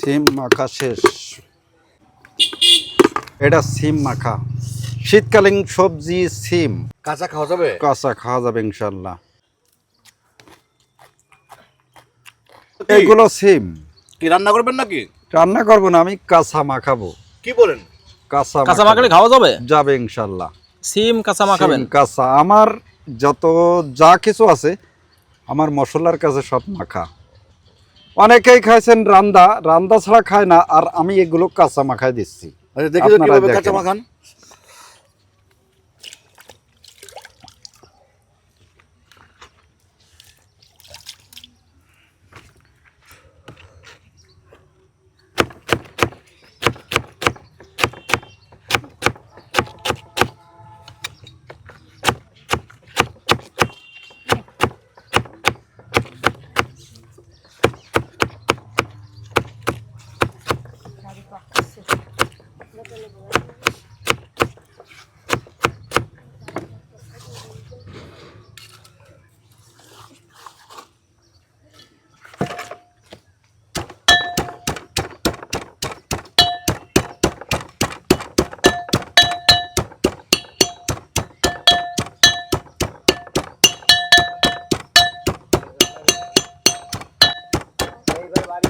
সিম মাখা শেষ। এটা সিম মাখা। শীতকালীন সবজি সিম। কাঁচা খাওয়া যাবে? কাঁচা খাওয়া যাবে ইনশাল্লাহ এগুলো সিম। কি রান্না করবেন নাকি? রান্না করব না আমি কাঁচা মাখাবো কি বলেন? কাঁচা কাঁচা। মাখালে খাওয়া যাবে? যাবে ইনশাল্লাহ সিম কাঁচা মাখাবেন কাঁচা। আমার যত যা কিছু আছে আমার মশলার কাছে সব মাখা। অনেকেই খাইছেন রান্দা রান্দা ছাড়া খায় না আর আমি এগুলো কাঁচা মাখায় দিচ্ছি। আচ্ছা দেখি কীভাবে কাঁচা মাখান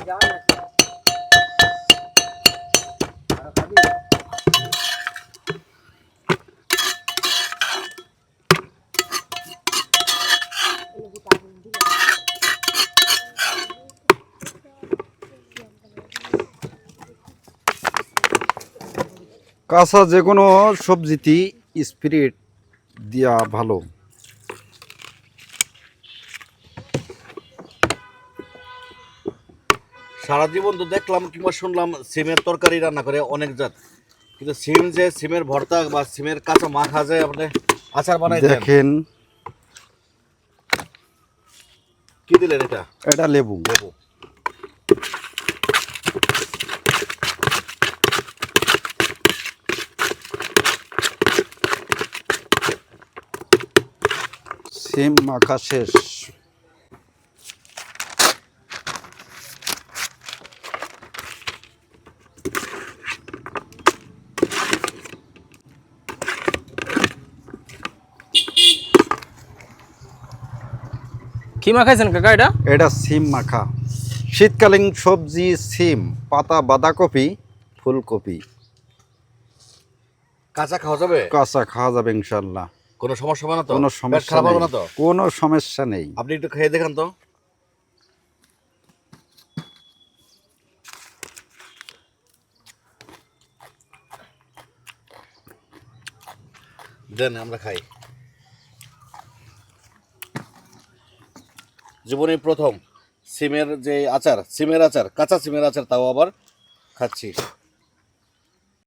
जान। কাঁচা যে কোনো সবজিতেই স্পিরিট দেওয়া ভালো। সারা জীবন তো দেখলাম কিংবা শুনলাম সিমের তরকারি রান্না করে অনেক জাত। কিন্তু সিম যে সিমের ভর্তা বা সিমের কাঁচা মাখা যায় আপনি আচার বানাই দেখেন। কি দিলেন এটা? এটা লেবু। লেবু। সিম মাখা শেষ কি মাখাইছেন কাকা এটা? এটা সিম মাখা। শীতকালীন সবজি সিম পাতা বাঁধাকপি ফুলকপি। কাঁচা খাওয়া যাবে? কাঁচা খাওয়া যাবে ইনশাল্লাহ। কোনো সমস্যা হবে না তো? কোনো সমস্যা খারাপ হবে না তো? কোনো সমস্যা নেই। আপনি একটু খেয়ে দেখান তো। দেন আমরা খাই। জীবনে প্রথম সিমের যে আচার সিমের আচার কাঁচা সিমের আচার তাও আবার খাচ্ছি।